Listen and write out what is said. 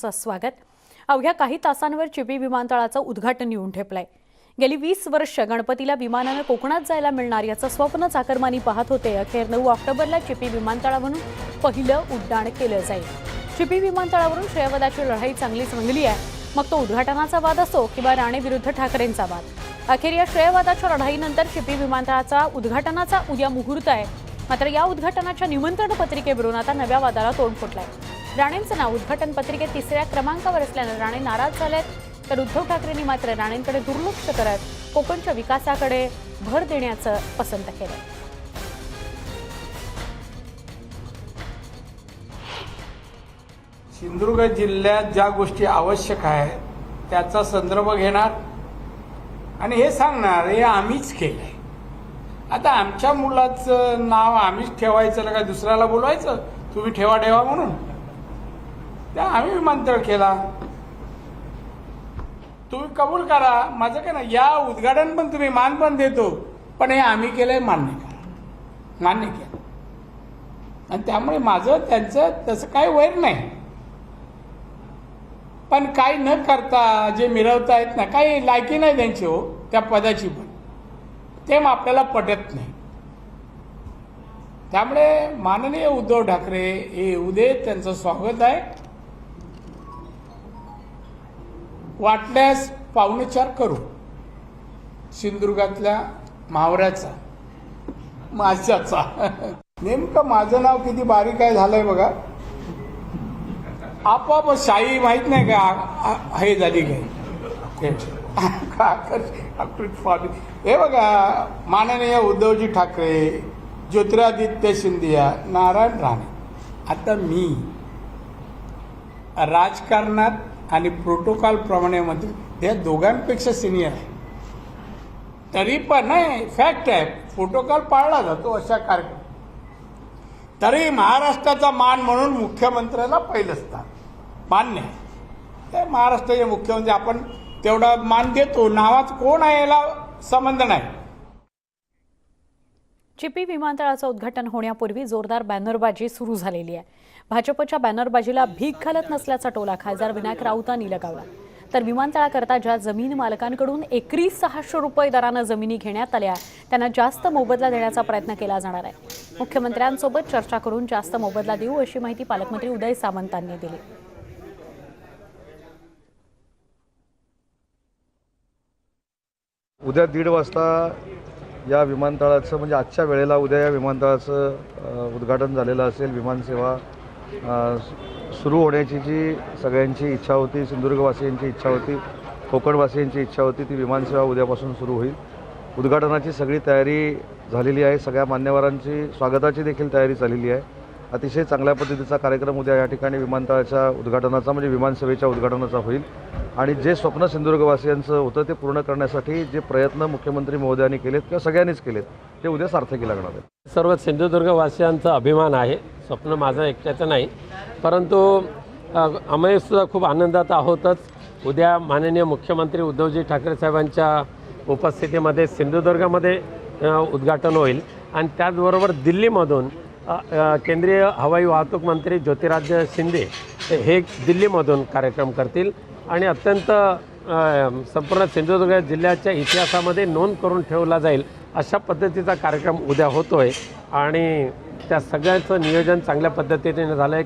स्वागत. अवघ्या काही तासांवर चिपी विमानतळाचं उद्घाटन येऊन ठेपलंय. गेली वीस वर्ष गणपतीला विमानानं कोकणात जायला मिळणार याचं स्वप्न चाकरमानी पाहत होते. अखेर नऊ ऑक्टोबरला चिपी विमानतळावरून पहिलं उड्डाण केलं जाईल. चिपी विमानतळावरून श्रेयवदाची लढाई चांगलीच रंगली आहे. मग तो उद्घाटनाचा वाद असो किंवा राणे विरुद्ध ठाकरेंचा वाद. अखेर या श्रेयवादाच्या लढाईनंतर चिपी विमानतळाचा उद्घाटनाचा उद्या मुहूर्त आहे. मात्र या उद्घाटनाच्या निमंत्रण पत्रिकेवरून आता नव्या वादाला तोंड फुटलाय. राणेंचं नाव उद्घाटन पत्रिकेत तिसऱ्या क्रमांकावर असल्यानं राणे नाराज झालेत. तर उद्धव ठाकरेंनी मात्र राणेंकडे दुर्लक्ष करत कोकणच्या विकासाकडे भर देण्याचं पसंत केलं सिंधुदुर्ग जिल्ह्यात ज्या गोष्टी आवश्यक आहेत त्याचा संदर्भ घेणार. आणि हे सांगणार हे आम्हीच केलंय. आता आमच्या मुलाचं नाव आम्हीच ठेवायचं ना काय दुसऱ्याला बोलवायचं? तुम्ही ठेवा ठेवा म्हणून. त्या आम्ही विमानतळ केला. तुम्ही कबूल करा माझं काय ना या उद्घाटन पण तुम्ही मान पण देतो पण हे आम्ही केलंय मान्य करा. मान्य केलं. आणि त्यामुळे माझं त्यांचं तसं काही वैर नाही. पण काही न करता जे मिळवतायत ना काही लायकी नाही त्यांची हो त्या पदाची पण. ते मग आपल्याला पटत नाही. त्यामुळे माननीय उद्धव ठाकरे हे उदय त्यांचं स्वागत आहे. वाटल्यास पाहुणेचार करू. सिंधुदुर्गातल्या मावऱ्याचा माझ्याचा. नेमकं माझं नाव किती बारीक आहे झालंय बघा. आपोआप शाही माहीत नाही का हे झाली काय. हे. बघा माननीय उद्धवजी ठाकरे ज्योतिरादित्य सिंधिया नारायण राणे. आता मी राजकारणात आणि प्रोटोकॉल प्रमाणे ह्या दोघांपेक्षा सिनियर आहे. तरी पण नाही फॅक्ट आहे प्रोटोकॉल पाळला जातो अशा कार्यक्रम. तरी महाराष्ट्राचा मान म्हणून मुख्यमंत्र्याला पहिलं स्थान मान्य आहे. ते महाराष्ट्राचे मुख्यमंत्री आपण तेवढा मान देतो. नावात कोण आहे याला संबंध नाही. चिपी विमानतळाचं उद्घाटन होण्यापूर्वी जोरदार बॅनरबाजी सुरू झालेली आहे. भाजपच्या बॅनरबाजीला भीक घालत नसल्याचा टोला खासदार विनायक राऊतांनी लगावला. तर विमानतळाकरता ज्या जमीन मालकांकडून एकरी सहाशे रुपये दरानं जमिनी घेण्यात आल्या त्यांना जास्त मोबदला देण्याचा प्रयत्न केला जाणार आहे. मुख्यमंत्र्यांसोबत चर्चा करून जास्त मोबदला देऊ अशी माहिती पालकमंत्री उदय सामंतांनी दिली. उद्या दीड वाजता या विमानतळाचं म्हणजे आजच्या वेळेला उद्या या विमानतळाचं उद्घाटन झालेलं असेल विमानसेवा सुरू होण्याची जी सगळ्यांची इच्छा होती सिंधुदुर्गवासियांची इच्छा होती कोकणवासियांची इच्छा होती ती विमानसेवा उद्यापासून सुरू होईल. उद्घाटनाची सगळी तयारी झालेली आहे. सगळ्या मान्यवरांची स्वागताची देखील तयारी झालेली आहे. अतिशय चांगल्या पद्धतीचा कार्यक्रम उद्या या ठिकाणी विमानतळाच्या उद्घाटनाचा म्हणजे विमानसेवेच्या उद्घाटनाचा होईल. आणि जे स्वप्न सिंधुदुर्गवासियांचं होतं ते पूर्ण करण्यासाठी जे प्रयत्न मुख्यमंत्री महोदयांनी केलेत किंवा सगळ्यांनीच केलेत ते उद्या सार्थकी लागणार आहेत. सर्व सिंधुदुर्गवासियांचा अभिमान आहे. स्वप्न माझं एकट्याचं नाही. परंतु आम्हीसुद्धा आम्ही सुद्धा खूप आनंदात आहोतच. उद्या माननीय मुख्यमंत्री उद्धवजी ठाकरे साहेबांच्या उपस्थितीमध्ये सिंधुदुर्गामध्ये उद्घाटन होईल. आणि त्याचबरोबर दिल्लीमधून केंद्रीय हवाई वाहतूक मंत्री ज्योतिराज शिंदे हे दिल्लीमधून कार्यक्रम करतील. आणि अत्यंत संपूर्ण सिंधुदुर्ग जिल्ह्याच्या इतिहासामध्ये नोंद करून ठेवला जाईल अशा पद्धतीचा कार्यक्रम उद्या होतो आहे आणि त्या सगळ्याचं नियोजन चांगल्या पद्धतीने झालं आहे